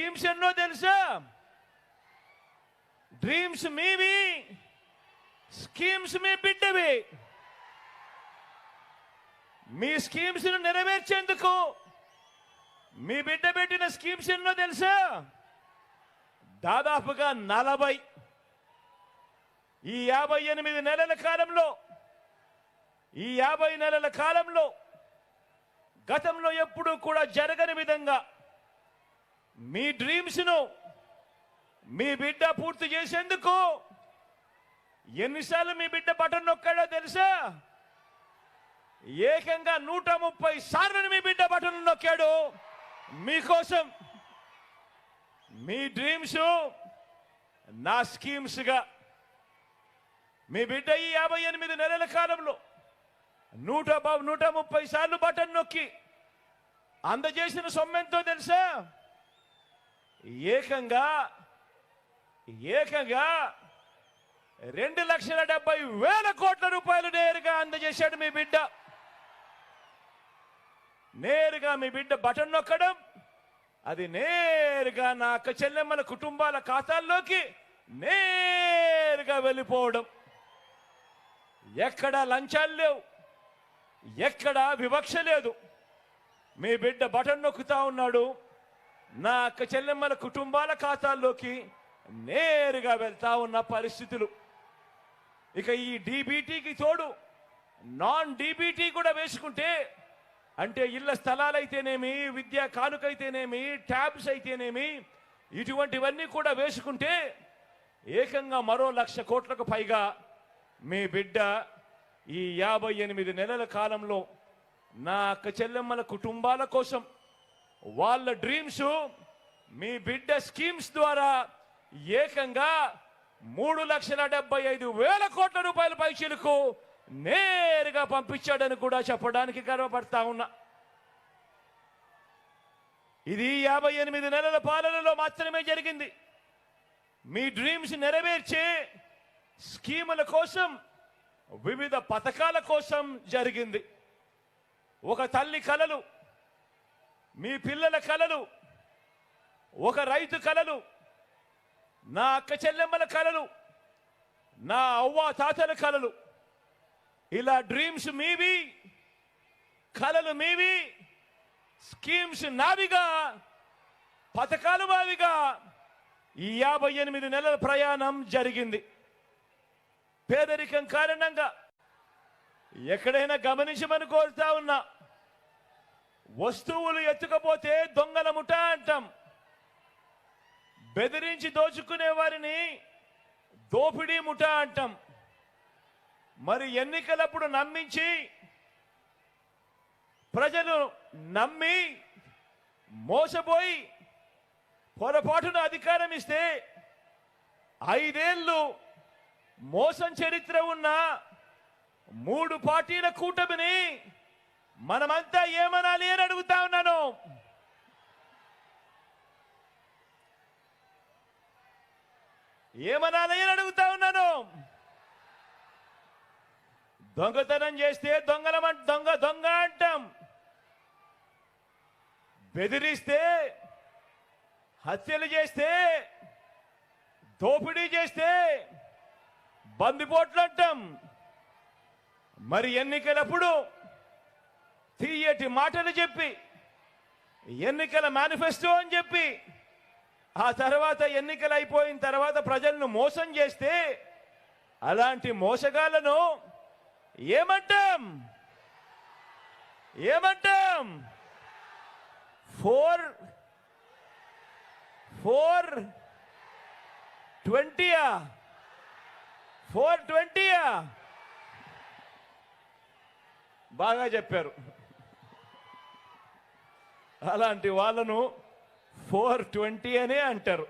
Schemes ఎన్నో తెలుసా? Dreams మీవి స్కీమ్స్ మీ బిడ్డవి. మీ స్కీమ్స్ను నెరవేర్చేందుకు మీ బిడ్డ పెట్టిన స్కీమ్స్ ఎన్నో తెలుసా? దాదాపుగా నలభై. ఈ యాభై ఎనిమిది నెలల కాలంలో ఈ యాభై నెలల కాలంలో గతంలో ఎప్పుడూ కూడా జరగని విధంగా మీ డ్రీమ్స్ను మీ బిడ్డ పూర్తి చేసేందుకు ఎన్నిసార్లు మీ బిడ్డ బటన్ నొక్కాడో తెలుసా? ఏకంగా నూట ముప్పై సార్లు మీ బిడ్డ బటన్ నొక్కాడు. మీకోసం మీ డ్రీమ్స్ నా స్కీమ్స్గా. మీ బిడ్డ ఈ యాభై ఎనిమిది నెలల కాలంలో నూట నూట ముప్పై సార్లు బటన్ నొక్కి అందజేసిన సొమ్మెంతో తెలుసా? ఏకంగా ఏకంగా రెండు లక్షల డెబ్బై వేల కోట్ల రూపాయలు నేరుగా అందజేశాడు మీ బిడ్డ. నేరుగా మీ బిడ్డ బటన్ నొక్కడం అది నేరుగా నా అక్క చెల్లెమ్మల కుటుంబాల ఖాతాల్లోకి నేరుగా వెళ్ళిపోవడం. ఎక్కడా లంచాలు లేవు ఎక్కడా వివక్ష లేదు. మీ బిడ్డ బటన్ నొక్కుతా ఉన్నాడు నా అక్క చెల్లెమ్మల కుటుంబాల ఖాతాల్లోకి నేరుగా వెళ్తా ఉన్న పరిస్థితులు. ఇక ఈ డీబీటీకి తోడు నాన్ డీబీటీ కూడా వేసుకుంటే అంటే ఇళ్ళ స్థలాలైతేనేమి విద్యా కానుకైతేనేమి ట్యాబ్స్ అయితేనేమి ఇటువంటివన్నీ కూడా వేసుకుంటే ఏకంగా మరో లక్ష కోట్లకు పైగా మీ బిడ్డ ఈ యాభై ఎనిమిది నెలల కాలంలో నా అక్క చెల్లెమ్మల కుటుంబాల కోసం వాళ్ళ డ్రీమ్స్ మీ బిడ్డ స్కీమ్స్ ద్వారా ఏకంగా మూడు లక్షల డెబ్బై ఐదు వేల కోట్ల రూపాయల పైచీలకు నేరుగా పంపించాడని కూడా చెప్పడానికి గర్వపడతా ఉన్నా. ఇది యాభై ఎనిమిది నెలల పాలనలో మాత్రమే జరిగింది. మీ డ్రీమ్స్ నెరవేర్చే స్కీముల కోసం వివిధ పథకాల కోసం జరిగింది. ఒక తల్లి కలలు మీ పిల్లల కళలు ఒక రైతు కళలు నా అక్క చెల్లెమ్మల కళలు నా అవ్వ తాతల కళలు ఇలా డ్రీమ్స్ మీవి కళలు మీవి స్కీమ్స్ నావిగా పథకాలు మావిగా ఈ యాభై ఎనిమిది నెలల ప్రయాణం జరిగింది. పేదరికం కారణంగా ఎక్కడైనా గమనించమని కోరుతా ఉన్నా. వస్తువులు ఎత్తుకపోతే దొంగల ముఠ అంటాం. బెదిరించి దోచుకునే వారిని దోపిడీ ముఠ అంటాం. మరి ఎన్నికలప్పుడు నమ్మించి ప్రజలు నమ్మి మోసపోయి పొరపాటున అధికారం ఇస్తే ఐదేళ్ళు మోసం చరిత్ర ఉన్న మూడు పార్టీల కూటమిని మనమంతా ఏమనాలి అని అడుగుతా ఉన్నాను. ఏమనాలి అని అడుగుతా ఉన్నాను. దొంగతనం చేస్తే దొంగలం అంట దొంగ దొంగ అంటాం. బెదిరిస్తే హత్యలు చేస్తే దోపిడీ చేస్తే బందిపోట్లు అంటాం. మరి ఎన్నికలప్పుడు తీయటి మాటలు చెప్పి ఎన్నికల మేనిఫెస్టో అని చెప్పి ఆ తర్వాత ఎన్నికలు అయిపోయిన తర్వాత ప్రజలను మోసం చేస్తే అలాంటి మోసగాళ్ళను ఏమంటాం? ఏమంటాం? ఫోర్ ఫోర్ ట్వంటీయా? ఫోర్ ట్వంటీయా? బాగా చెప్పారు. అలాంటి వాళ్ళను ఫోర్ ట్వంటీ అనే అంటారు.